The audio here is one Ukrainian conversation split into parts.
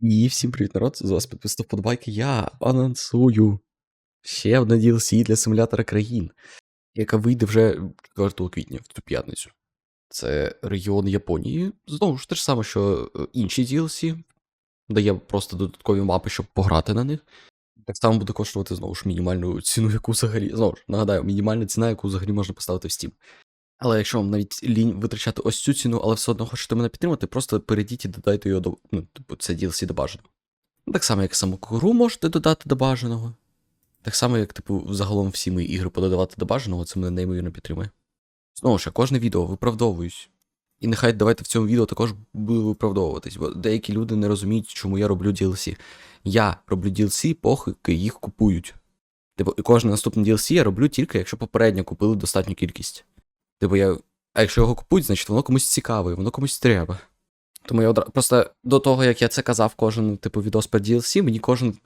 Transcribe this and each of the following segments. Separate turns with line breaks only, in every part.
І всім привіт, народ! З вас підписав подбайки. Я анонсую ще одне DLC для симулятора країн, яка вийде вже 4 квітня в цю п'ятницю. Це регіон Японії. Знову ж те ж саме, що інші DLC, дає просто додаткові мапи, щоб пограти на них. Так само буде коштувати знову ж мінімальну ціну, яку взагалі. Знову ж нагадаю, мінімальна ціна, яку взагалі можна поставити в Steam. Але якщо вам навіть лінь витрачати ось цю ціну, але все одно хочете мене підтримати, просто перейдіть і додайте його до. Ну, типу, це DLC до бажаного. Так само, як саму гру можете додати до бажаного. Так само, як, типу, загалом всі мої ігри пододавати до бажаного, це мене неймовірно підтримує. Знову ж, кожне відео виправдовуюсь. І нехай давайте в цьому відео також буду виправдовуватись, бо деякі люди не розуміють, чому я роблю DLC. Я роблю DLC, поки їх купують. Типу, і кожне наступне DLC я роблю тільки, якщо попередньо купили достатню кількість. Типу, я. А якщо його купують, значить воно комусь цікаве, воно комусь треба. Тому я одразу. Просто до того, як я це казав, кожен, типу, відос про DLC, мені кожен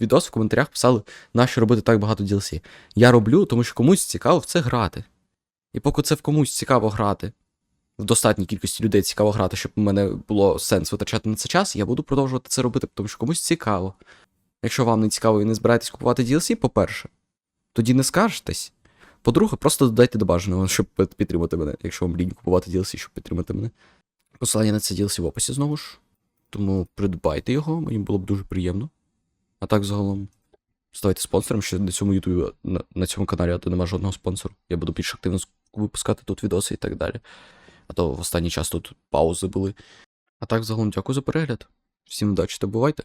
відос в коментарях писали, нащо робити так багато DLC. Я роблю, тому що комусь цікаво в це грати. І поки це в комусь цікаво грати, в достатній кількості людей цікаво грати, щоб у мене було сенс витрачати на це час, я буду продовжувати це робити, тому що комусь цікаво. Якщо вам не цікаво і не збираєтесь купувати DLC, по-перше, тоді не скаржтесь. По-друге, просто додайте до бажаного, щоб підтримати мене, якщо вам лінь купувати DLC, щоб підтримати мене. Посилання на це DLC в описі знову ж. Тому придбайте його, мені було б дуже приємно. А так загалом ставайте спонсором, що на цьому ютубі, на, на цьому каналі, а то нема жодного спонсору. Я буду більш активно випускати тут відоси і так далі. А то в останній час тут паузи були. А так загалом дякую за перегляд. Всім удачі та бувайте!